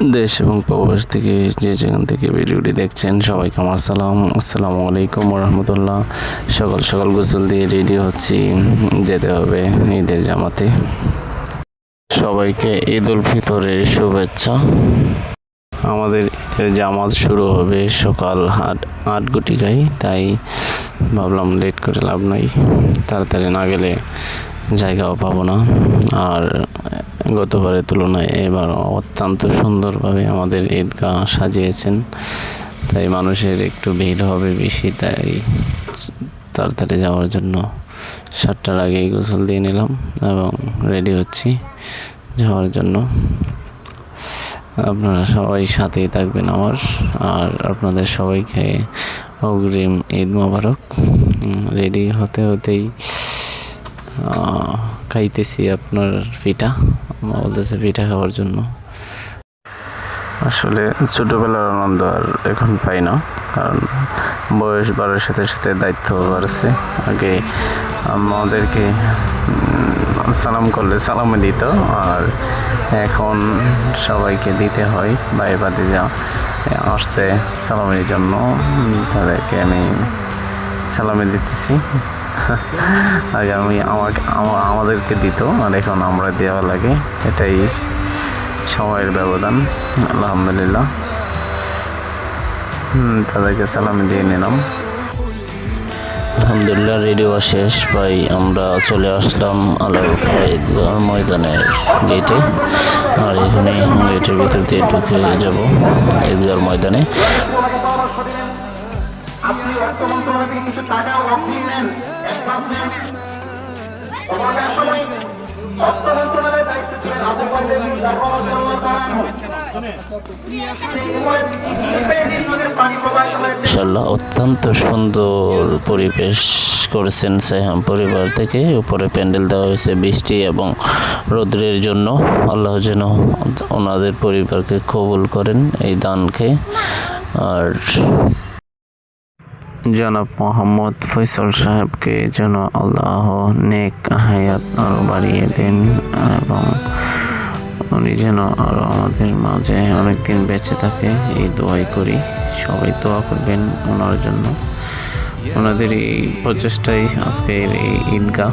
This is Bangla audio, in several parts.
দেশ এবং প্রবাস থেকে যে যেখান থেকে ভিডিওটি দেখছেন সবাইকে আমার সালাম। আসসালামু আলাইকুম রহমতুল্লাহ সকাল সকাল গোসল দিয়ে রেডি হচ্ছি। যেতে হবে ঈদের জামাতে। সবাইকে ঈদ উল ফিতরের শুভেচ্ছা। আমাদের ঈদের জামাত শুরু হবে সকাল আট আট গুটি গুটিকায়, তাই ভাবলাম লেট করে লাভ নাই। তাড়াতাড়ি না গেলে জায়গাও পাবো না। আর গতবারের তুলনায় এবার অত্যন্ত সুন্দরভাবে আমাদের ঈদগাহ সাজিয়েছেন। তাই মানুষের একটু ভিড় হবে বেশি, তাই তাড়াতাড়ি যাওয়ার জন্য সাতটার আগেই গোসল দিয়ে নিলাম এবং রেডি হচ্ছি যাওয়ার জন্য। আপনারা সবাই সাথেই থাকবেন আমার, আর আপনাদের সবাইকে অগ্রিম ঈদ মোবারক। রেডি হতে হতেই খাইতেছি আপনার পিঠা। মা বলতেছে পিঠা খাওয়ার জন্য। আসলে ছোটোবেলার আনন্দ আর এখন পাই না, কারণ বয়স বাড়ার সাথে সাথে দায়িত্ব বাড়ছে। আগে আমাদেরকে সালাম করলে সালামে দিত, আর এখন সবাইকে দিতে হয়। ভাই যা আসছে সালামের জন্য, তাদেরকে আমি সালামে দিতেছি। আগে আমি আমাকে আমাদেরকে দিত আর এখন আমরা দেওয়া লাগে। এটাই সময়ের ব্যবধান আলহামদুলিল্লাহ। হুম, তাদেরকে সালামি দিয়ে নিলাম। আলহামদুলিল্লাহ রেডিও শেষ। ভাই আমরা চলে আসলাম আলারফা ঈদগাহ ময়দানের গেটে আর এখানে গেটের ভিতর দিয়ে ঢুকে যাব ঈদগাহ ময়দানে। আপনি অর্থ কিছু টাকা নেন নেন। অর্থ হয়েছে ইনশাল্লাহ অত্যন্ত সুন্দর পরিবেশ করেছেন সাইহাম পরিবার থেকে। উপরে প্যান্ডেল দেওয়া হয়েছে বৃষ্টি এবং রৌদ্রের জন্য। আল্লাহ যেন ওনাদের পরিবারকে কবুল করেন, এই দানকে। আর জনাব মোহাম্মদ ফৈসল সাহেবকে যেন আল্লাহ নেক হায়াত আরও বাড়িয়ে দেন এবং উনি যেন আরও আমাদের মাঝে অনেকদিন বেঁচে থাকে, এই দোয়াই করি। সবাই দোয়া করবেন ওনার জন্য। ওনাদের এই প্রচেষ্টাই আজকের এই ঈদগাহ।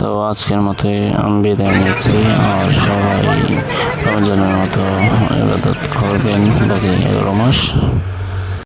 তো আজকের মতোই আমি বিদায় নিচ্ছি আর সবাই রমজানের মতো এবার করবেন। বাকি এগারো মাস।